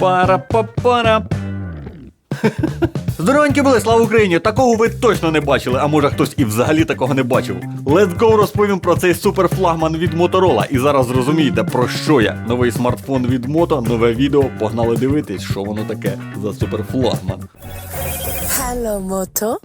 Пара-па-пара. Здоровенькі були, слава Україні! Такого ви точно не бачили, а може хтось і взагалі такого не бачив. Let's go розповім про цей суперфлагман від Motorola. І зараз зрозумієте, про що я. Новий смартфон від Moto, нове відео. Погнали дивитись, що воно таке за суперфлагман. Hello.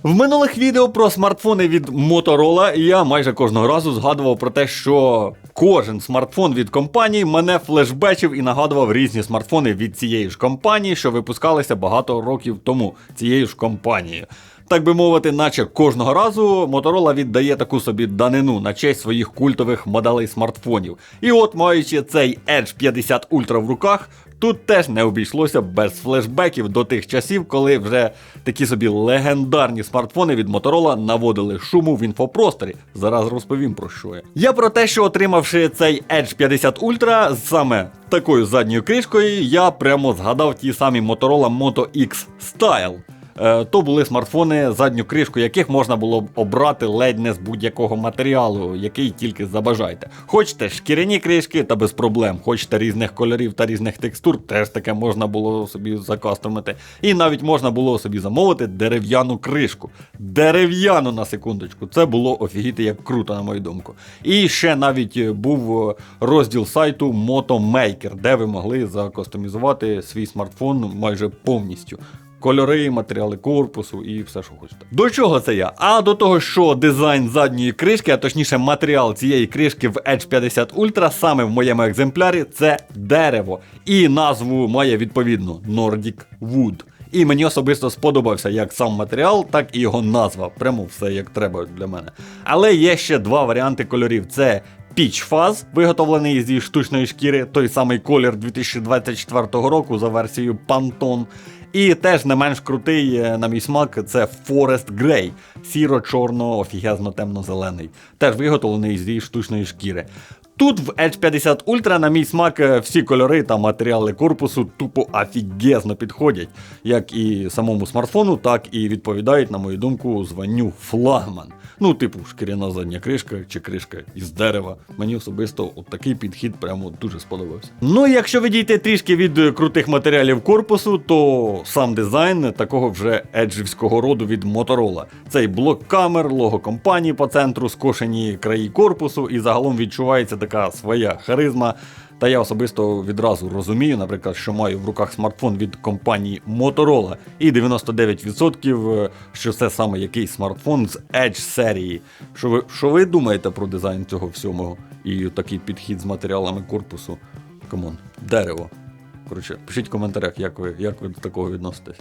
В минулих відео про смартфони від Motorola я майже кожного разу згадував про те, що кожен смартфон від компанії мене флешбечив і нагадував різні смартфони від цієї ж компанії, що випускалися багато років тому цією ж компанією. Так би мовити, наче кожного разу Motorola віддає таку собі данину на честь своїх культових моделей смартфонів. І от, маючи цей Edge 50 Ultra в руках, Тут теж не обійшлося без флешбеків до тих часів, коли вже такі собі легендарні смартфони від Motorola наводили шуму в інфопросторі. Зараз розповім про що я. Я про те, що отримавши цей Edge 50 Ultra саме такою задньою кришкою, я прямо згадав ті самі Motorola Moto X Style. Е, То були смартфони, задню кришку яких можна було б обрати ледь не з будь-якого матеріалу, який тільки забажаєте. Хочете шкіряні кришки, та без проблем. Хочете різних кольорів та різних текстур, теж таке можна було собі закастомити. І навіть можна було собі замовити дерев'яну кришку. Дерев'яну на секундочку. Це було офігіти як круто, на мою думку. І ще навіть е, був е, розділ сайту Moto Maker, де ви могли закастомізувати свій смартфон майже повністю. Кольори, матеріали корпусу і все, що хочете. До чого це я? А до того, що дизайн задньої кришки, а точніше матеріал цієї кришки в Edge 50 Ultra саме в моєму екземплярі це дерево. І назву має відповідно Nordic Wood. І мені особисто сподобався як сам матеріал, так і його назва. Прямо все як треба для мене. Але є ще два варіанти кольорів: це Peach Fuzz, виготовлений зі штучної шкіри, той самий колір 2024 року за версією Pantone. І теж не менш крутий, е, на мій смак, це Forest Grey, сіро-чорно, офігезно темно-зелений. Теж виготовлений зі штучної шкіри. Тут в Edge 50 Ultra, на мій смак, е, всі кольори та матеріали корпусу тупо офігезно підходять, як і самому смартфону, так і відповідають, на мою думку, званню флагман. Ну, типу, шкіряна задня кришка чи кришка із дерева. Мені особисто от такий підхід прямо дуже сподобався. Ну, якщо ви дійте трішки від е, крутих матеріалів корпусу, то сам дизайн такого вже еджівського роду від Motorola. Цей блок камер, лого компанії по центру, скошені краї корпусу, і загалом відчувається така своя харизма. Та я особисто відразу розумію, наприклад, що маю в руках смартфон від компанії Motorola, і 99% що це саме якийсь смартфон з Edge серії. Що ви, що ви думаєте про дизайн цього всього і такий підхід з матеріалами корпусу? Камон, дерево. Коротше, пишіть в коментарях, як ви, як ви до такого відноситесь.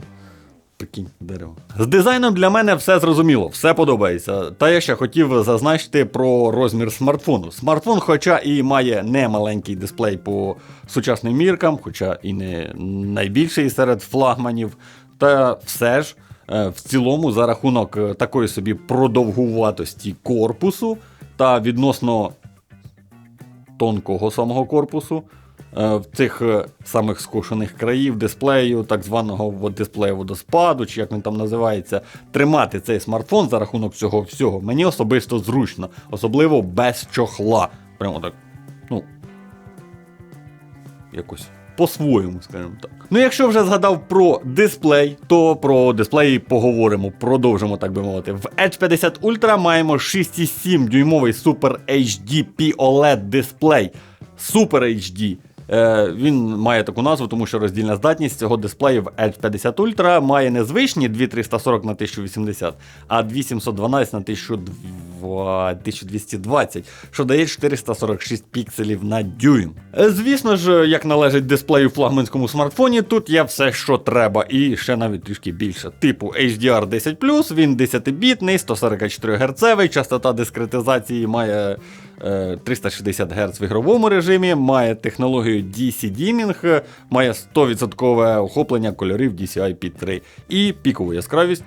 Прикинь, дерево. З дизайном для мене все зрозуміло, все подобається. Та я ще хотів зазначити про розмір смартфону. Смартфон, хоча і має не маленький дисплей по сучасним міркам, хоча і не найбільший серед флагманів, та все ж. е, В цілому, за рахунок е, такої собі продовгуватості корпусу та відносно тонкого самого корпусу, в цих е, самих скошених країв дисплею, так званого дисплею водоспаду, чи як він там називається, тримати цей смартфон за рахунок цього всього мені особисто зручно, особливо без чохла. Прямо так. Ну, якось. По-своєму, скажімо так. Ну, якщо вже згадав про дисплей, то про дисплей поговоримо, продовжимо, так би мовити. В Edge 50 Ultra маємо 6,7 дюймовий Super HD POLED дисплей. Super HD. Е, він має таку назву, тому що роздільна здатність цього дисплею в Edge 50 Ultra має не звичні 2340 на 1080, а 2712 на 1220, що дає 446 пікселів на дюйм. Е, Звісно ж, як належить дисплею в флагманському смартфоні, тут є все, що треба, і ще навіть трішки більше. Типу HDR 10 він 10-бітний, 144 Гц, частота дискретизації має 360 Гц в ігровому режимі, має технологію DC Dimming, е, має 100% охоплення кольорів DCI P3 і пікову яскравість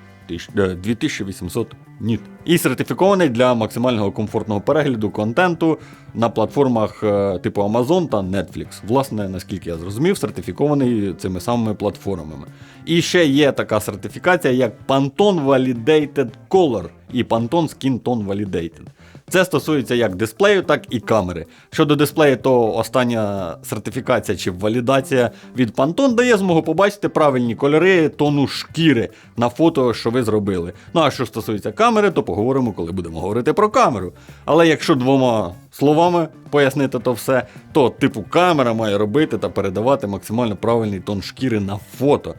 е, 2800 ніт. І сертифікований для максимального комфортного перегляду контенту на платформах е, типу Amazon та Netflix. Власне, наскільки я зрозумів, сертифікований цими самими платформами. І ще є така сертифікація, як Pantone Validated Color і Pantone Skin Tone Validated. Це стосується як дисплею, так і камери. Щодо дисплею, то остання сертифікація чи валідація від Pantone дає змогу побачити правильні кольори тону шкіри на фото, що ви зробили. Ну а що стосується камери, то поговоримо, коли будемо говорити про камеру. Але якщо двома словами пояснити то все, то типу камера має робити та передавати максимально правильний тон шкіри на фото.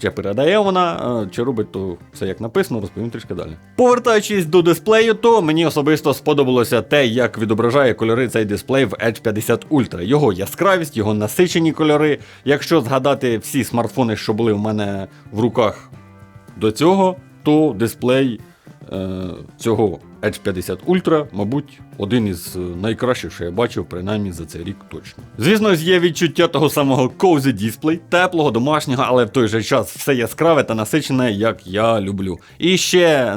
Чи передає вона, е, чи робить то все як написано, розповім трішки далі. Повертаючись до дисплею, то мені особисто сподобалося те, як відображає кольори цей дисплей в Edge 50 Ultra. Його яскравість, його насичені кольори. Якщо згадати всі смартфони, що були в мене в руках до цього, то дисплей е, цього Edge 50 Ultra, мабуть, один із е, найкращих, що я бачив, принаймні за цей рік точно. Звісно, є відчуття того самого cozy display, теплого, домашнього, але в той же час все яскраве та насичене, як я люблю. І ще е,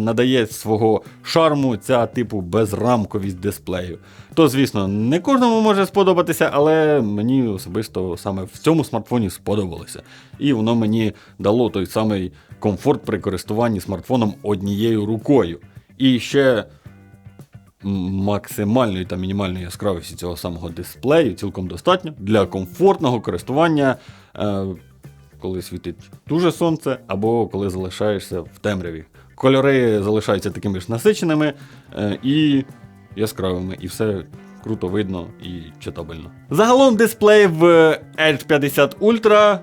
надає свого шарму ця типу безрамковість дисплею. То, звісно, не кожному може сподобатися, але мені особисто саме в цьому смартфоні сподобалося. І воно мені дало той самий комфорт при користуванні смартфоном однією рукою. І ще максимальної та мінімальної яскравості цього самого дисплею цілком достатньо для комфортного користування, е, коли світить дуже сонце, або коли залишаєшся в темряві. Кольори залишаються такими ж насиченими е, і яскравими, і все круто видно і читабельно. Загалом дисплей в Edge 50 Ultra.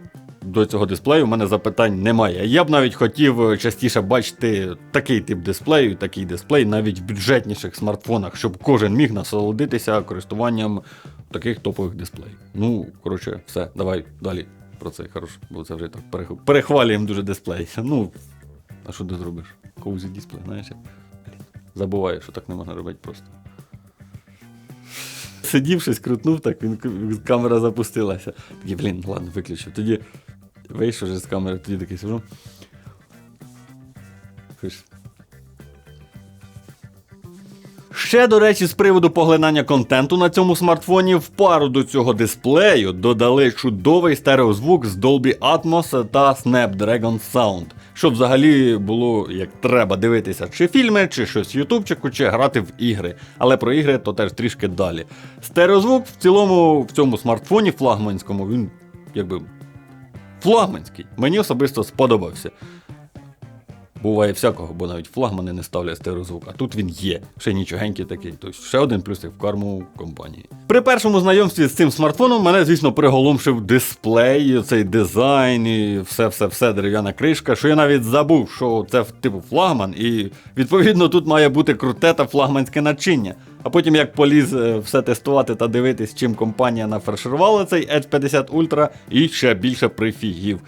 До цього дисплею в мене запитань немає. Я б навіть хотів частіше бачити такий тип дисплею, такий дисплей навіть в бюджетніших смартфонах, щоб кожен міг насолодитися користуванням таких топових дисплеїв. Ну, коротше, все, давай далі про це хорош, бо це вже так перехвалюємо дуже дисплей. Ну, а що ти зробиш? Коузі дисплей, знаєш? Забуваю, що так не можна робити просто. Сидів щось крутнув, так він камера запустилася. Такий, блін, ладно, виключив. Тоді вийшов вже з камери, тоді такий сижу. Ще, до речі, з приводу поглинання контенту на цьому смартфоні в пару до цього дисплею додали чудовий стереозвук з Dolby Atmos та Snapdragon Sound, щоб взагалі було як треба дивитися, чи фільми, чи щось ютубчику, чи грати в ігри. Але про ігри то теж трішки далі. Стереозвук в цілому в цьому смартфоні флагманському він якби флагманський. Мені особисто сподобався. Буває всякого, бо навіть флагмани не ставлять стереозвук, а тут він є. Ще нічогенький такий. Тобто ще один плюсик в карму компанії. При першому знайомстві з цим смартфоном мене, звісно, приголомшив дисплей, цей дизайн і все-все-все дерев'яна кришка, що я навіть забув, що це типу флагман, і відповідно тут має бути круте та флагманське начиння. А потім як поліз е, все тестувати та дивитись, чим компанія нафарширувала цей Edge 50 Ultra, і ще більше прифігів.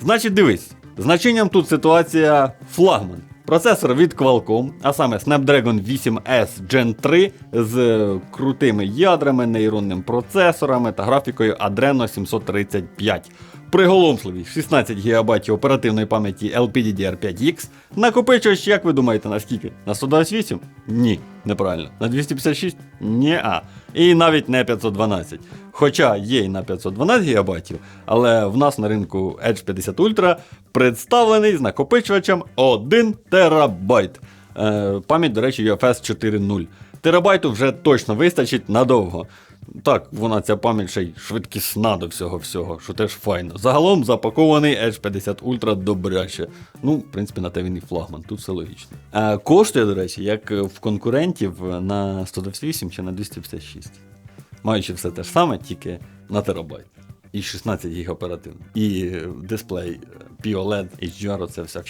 Значить, дивись, значенням тут ситуація флагман. Процесор від Qualcomm, а саме Snapdragon 8S Gen 3 з е, крутими ядрами, нейронним процесорами та графікою Adreno 735. Приголомшливі 16 ГБ оперативної пам'яті LPDDR5X. Накопичувач, як ви думаєте, на скільки? На 128? Ні, неправильно. На 256? Ні. а І навіть не 512. Хоча є і на 512 ГБ, але в нас на ринку Edge 50 Ultra представлений з накопичувачем 1 терабайт. Е, пам'ять, до речі, UFS 4.0. Терабайту вже точно вистачить надовго. Так, вона ця пам'ять ще й швидкісна до всього всього, що теж файно. Загалом запакований Edge 50 Ultra добряче. Ну, в принципі, на те він і флагман, тут все логічно. А коштує, до речі, як в конкурентів на 128 чи на 256. Маючи все те ж саме, тільки на терабайт. І 16 гіг оперативно. І дисплей POLED, HDR, це все.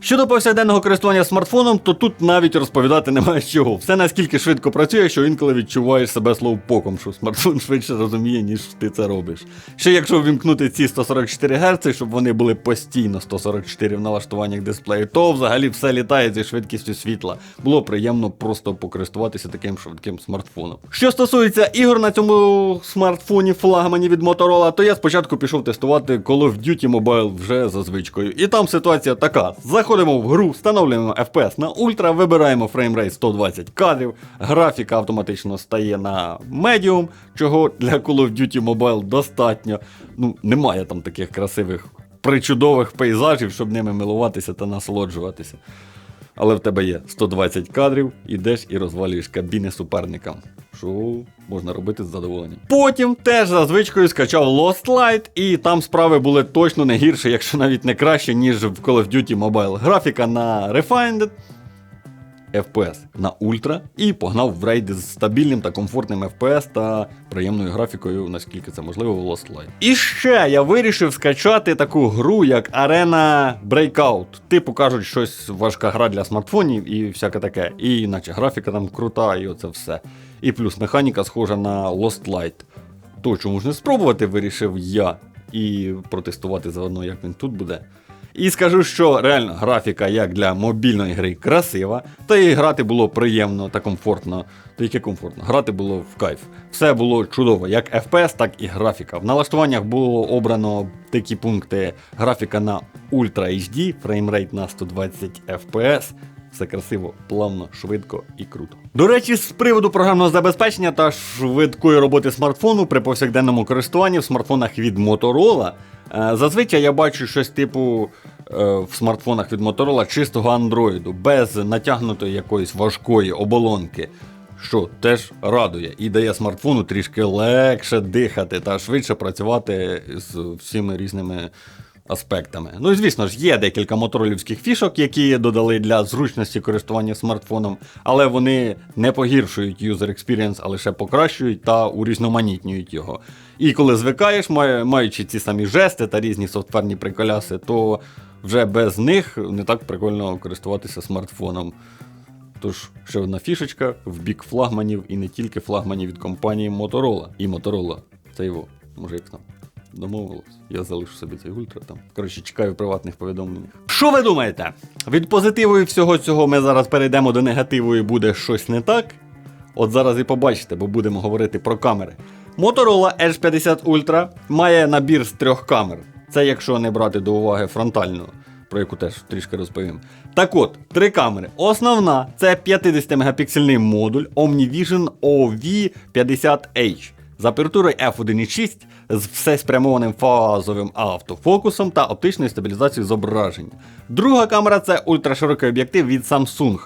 Щодо повсякденного користування смартфоном, то тут навіть розповідати немає з чого. Все наскільки швидко працює, що інколи відчуваєш себе слоупоком, що смартфон швидше розуміє, ніж ти це робиш. Ще якщо ввімкнути ці 144 Гц, щоб вони були постійно 144 в налаштуваннях дисплею, то взагалі все літає зі швидкістю світла. Було приємно просто покористуватися таким швидким смартфоном. Що стосується ігор на цьому смартфоні флагмані від Motorola, то я спочатку пішов тестувати Call of Duty Mobile вже за звичкою. І там ситуація така: заходимо в гру, встановлюємо FPS на ультра, вибираємо фреймрейт 120 кадрів, графіка автоматично стає на медіум, чого для Call of Duty Mobile достатньо. Ну, немає там таких красивих причудових пейзажів, щоб ними милуватися та насолоджуватися. Але в тебе є 120 кадрів, ідеш і розвалюєш кабіни суперникам. Що можна робити з задоволенням. Потім теж за звичкою скачав Lost Light, і там справи були точно не гірше, якщо навіть не краще, ніж в Call of Duty Mobile. Графіка на Refined, FPS на ультра і погнав в рейди з стабільним та комфортним FPS та приємною графікою, наскільки це можливо, в Lost Light. І ще я вирішив скачати таку гру, як Arena Breakout. Типу кажуть, щось важка гра для смартфонів і всяке таке. І наче графіка там крута, і оце все. І плюс механіка схожа на Lost Light. То чому ж не спробувати, вирішив я. І протестувати заодно, як він тут буде. І скажу, що реально графіка як для мобільної гри красива, та і грати було приємно та комфортно. То яке комфортно, грати було в кайф. Все було чудово, як FPS, так і графіка. В налаштуваннях було обрано такі пункти: графіка на Ultra HD, фреймрейт на 120 FPS. Все красиво, плавно, швидко і круто. До речі, з приводу програмного забезпечення та швидкої роботи смартфону при повсякденному користуванні в смартфонах від Motorola. е, Зазвичай я бачу щось типу е, в смартфонах від Motorola чистого Android, без натягнутої якоїсь важкої оболонки. Що теж радує і дає смартфону трішки легше дихати та швидше працювати з всіми різними аспектами. Ну і звісно ж, є декілька моторолівських фішок, які додали для зручності користування смартфоном, але вони не погіршують user experience, а лише покращують та урізноманітнюють його. І коли звикаєш, маючи ці самі жести та різні софтверні приколяси, то вже без них не так прикольно користуватися смартфоном. Тож ще одна фішечка в бік флагманів і не тільки флагманів від компанії Motorola. І Motorola, це його, може як там. Домовились, я залишу собі цей ультра там. Коротше, чекаю приватних повідомлень. Що ви думаєте? Від позитиву і всього цього ми зараз перейдемо до негативу і буде щось не так. От зараз і побачите, бо будемо говорити про камери. Motorola Edge 50 Ultra має набір з трьох камер. Це якщо не брати до уваги фронтальну, про яку теж трішки розповім. Так от, три камери. Основна це 50-мегапіксельний модуль OmniVision OV50H з апертурою f1.6 з всеспрямованим фазовим автофокусом та оптичною стабілізацією зображення. Друга камера це ультраширокий об'єктив від Samsung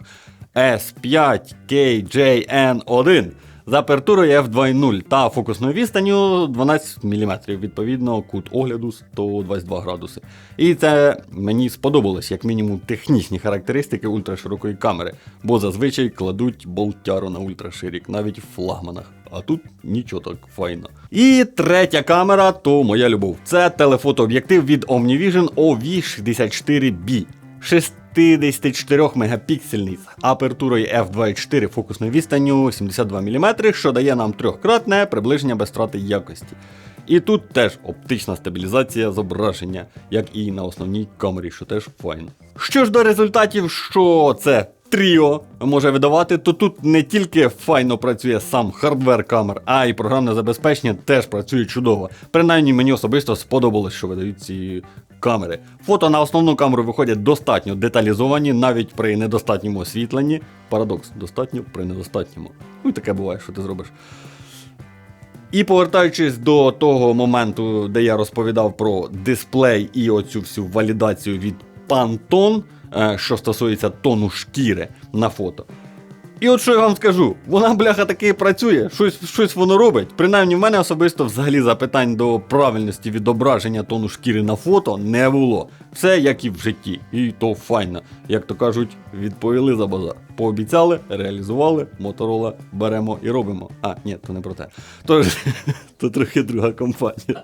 S5KJN1 з апертурою f2.0 та фокусною відстанню 12 мм, відповідно, кут огляду 122 градуси. І це мені сподобалось, як мінімум, технічні характеристики ультраширокої камери, бо зазвичай кладуть болтяру на ультраширік, навіть в флагманах. А тут нічого так файно. І третя камера то моя любов. Це телефотооб'єктив від OmniVision OV64B. 64 мегапіксельний з апертурою f2.4 фокусною відстанню 72 мм, що дає нам трьохкратне приближення без втрати якості. І тут теж оптична стабілізація зображення, як і на основній камері, що теж файно. Що ж до результатів, що це Тріо може видавати, то тут не тільки файно працює сам хардвер камер, а й програмне забезпечення теж працює чудово. Принаймні мені особисто сподобалось, що видають ці камери. Фото на основну камеру виходять достатньо деталізовані, навіть при недостатньому освітленні. Парадокс, достатньо при недостатньому. Ну і таке буває, що ти зробиш. І повертаючись до того моменту, де я розповідав про дисплей і оцю всю валідацію від Pantone, що стосується тону шкіри на фото. І от що я вам скажу, вона, бляха, таки працює, щось, щось воно робить. Принаймні, в мене особисто взагалі запитань до правильності відображення тону шкіри на фото не було. Все як і в житті. І то файно. Як то кажуть, відповіли за базар. Пообіцяли, реалізували, Моторола беремо і робимо. А, ні, то не про те. Тож, то трохи друга компанія.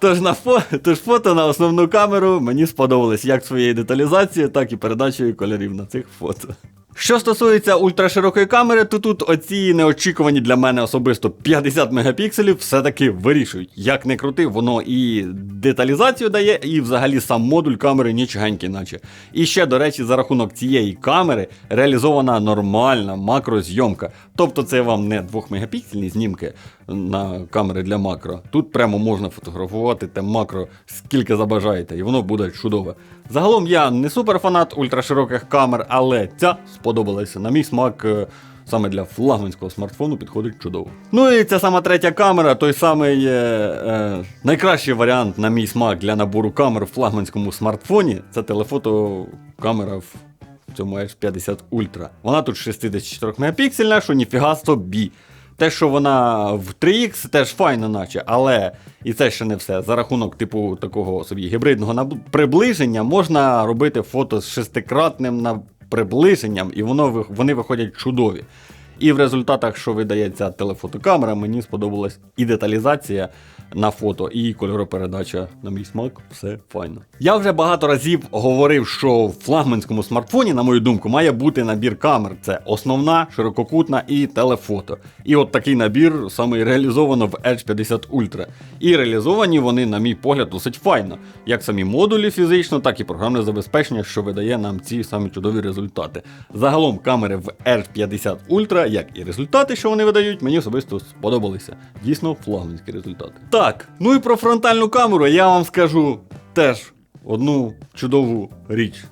Тож, на фо... Тож фото на основну камеру мені сподобалось як своєю деталізацією, так і передачею кольорів на цих фото. Що стосується ультраширокої камери, то тут оці неочікувані для мене особисто 50 мегапікселів все-таки вирішують. Як не крути, воно і деталізацію дає, і взагалі сам модуль камери нічгенький наче. І ще, до речі, за рахунок цієї камери реалізована нормальна макрозйомка. Тобто це вам не 2 мегапіксельні знімки на камери для макро. Тут прямо можна фотографувати те макро скільки забажаєте, і воно буде чудове. Загалом я не суперфанат ультрашироких камер, але ця сподобалася. На мій смак е, саме для флагманського смартфону підходить чудово. Ну і ця сама третя камера, той самий е, е, найкращий варіант, на мій смак, для набору камер в флагманському смартфоні. Це телефото камера в цьому H50 Ultra. Вона тут 64 мегапіксельна, що ніфіга собі. Те, що вона в 3X, теж файно, наче, але і це ще не все. За рахунок, типу, такого собі гібридного приближення можна робити фото з шестикратним приближенням, і воно, вони виходять чудові. І в результатах, що видає ця телефотокамера, мені сподобалась і деталізація на фото, і кольоропередача на мій смак, все файно. Я вже багато разів говорив, що в флагманському смартфоні, на мою думку, має бути набір камер. Це основна, ширококутна і телефото. І от такий набір саме реалізовано в Edge 50 Ultra. І реалізовані вони, на мій погляд, досить файно. Як самі модулі фізично, так і програмне забезпечення, що видає нам ці самі чудові результати. Загалом камери в R50 Ultra, як і результати, що вони видають, мені особисто сподобалися. Дійсно, флагманські результати. Так, ну і про фронтальну камеру я вам скажу теж одну чудову річ.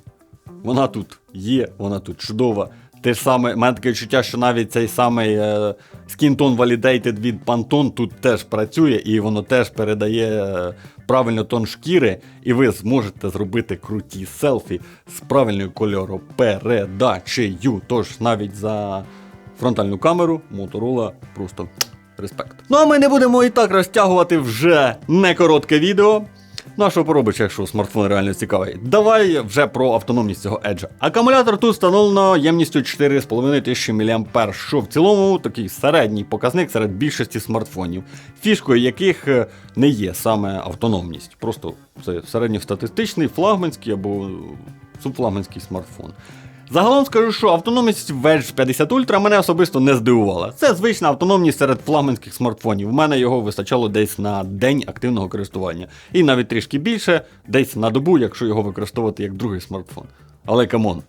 Вона тут є, вона тут чудова. Те ж саме, мене таке відчуття, що навіть цей самий е, Skin Tone Validated від Pantone тут теж працює, і воно теж передає е, правильно тон шкіри, і ви зможете зробити круті селфі з правильною кольоропередачею. Тож навіть за фронтальну камеру Motorola просто респект. Ну а ми не будемо і так розтягувати вже не коротке відео. Ну а якщо смартфон реально цікавий? Давай вже про автономність цього Edge. Акумулятор тут встановлено ємністю 4,5 тисячі мА, що в цілому такий середній показник серед більшості смартфонів, фішкою яких е, не є саме автономність. Просто це середньостатистичний флагманський або субфлагманський смартфон. Загалом скажу, що автономність в Edge 50 Ultra мене особисто не здивувала. Це звична автономність серед флагманських смартфонів. У мене його вистачало десь на день активного користування. І навіть трішки більше, десь на добу, якщо його використовувати як другий смартфон. Але камон,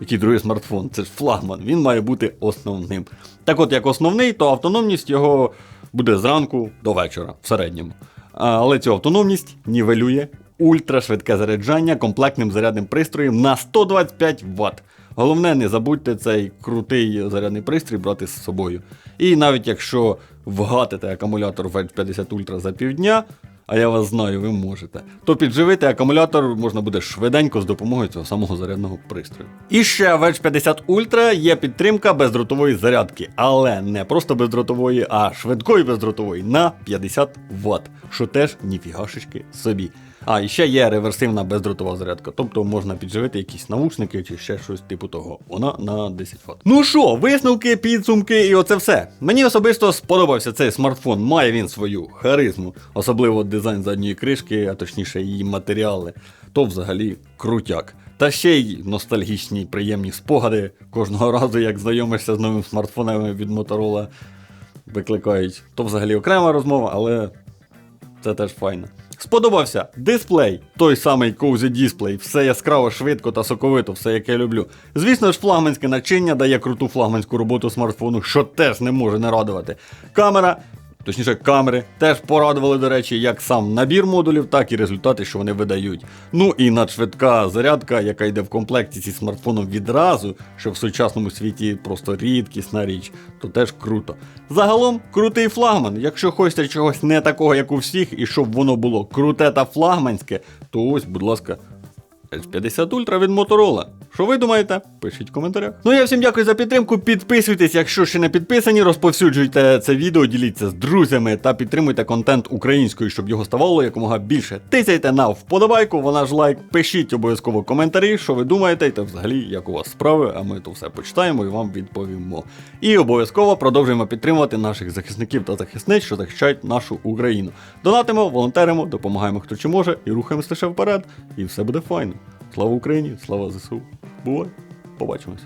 який другий смартфон? Це ж флагман, він має бути основним. Так от, як основний, то автономність його буде зранку до вечора, в середньому. Але цю автономність нівелює ультрашвидке заряджання комплектним зарядним пристроєм на 125 Вт. Головне, не забудьте цей крутий зарядний пристрій брати з собою. І навіть якщо вгатите акумулятор в 50 Ultra за півдня, а я вас знаю, ви можете, то підживити акумулятор можна буде швиденько з допомогою цього самого зарядного пристрою. І ще в Edge 50 Ultra є підтримка бездротової зарядки, але не просто бездротової, а швидкої бездротової на 50 Вт, що теж ніфігашечки собі. А, і ще є реверсивна бездротова зарядка, тобто можна підживити якісь навушники чи ще щось типу того. Вона на 10 Вт. Ну що, висновки, підсумки і оце все. Мені особисто сподобався цей смартфон, має він свою харизму, особливо дизайн задньої кришки, а точніше її матеріали. То взагалі крутяк. Та ще й ностальгічні приємні спогади кожного разу, як знайомишся з новим смартфонами від Motorola, викликають. То взагалі окрема розмова, але це теж файно. Сподобався дисплей, той самий Cozy дисплей, все яскраво, швидко та соковито, все яке я люблю. Звісно ж, флагманське начиння дає круту флагманську роботу смартфону, що теж не може не радувати. Камера, точніше, камери теж порадували, до речі, як сам набір модулів, так і результати, що вони видають. Ну і надшвидка зарядка, яка йде в комплекті зі смартфоном відразу, що в сучасному світі просто рідкісна річ, то теж круто. Загалом, крутий флагман. Якщо хочете чогось не такого, як у всіх, і щоб воно було круте та флагманське, то ось, будь ласка, H50 Ultra від Motorola. Що ви думаєте? Пишіть в коментарях. Ну я всім дякую за підтримку. Підписуйтесь, якщо ще не підписані, розповсюджуйте це відео, діліться з друзями та підтримуйте контент українською, щоб його ставало якомога більше. Тисяйте на вподобайку, вона ж лайк, пишіть обов'язково коментарі, що ви думаєте, та взагалі як у вас справи, а ми то все почитаємо і вам відповімо. І обов'язково продовжуємо підтримувати наших захисників та захисниць, що захищають нашу Україну. Донатимо, волонтеримо, допомагаємо хто чи може, і рухаємося лише вперед. І все буде файно. Слава Україні, слава ЗСУ. Бувай, побачимось.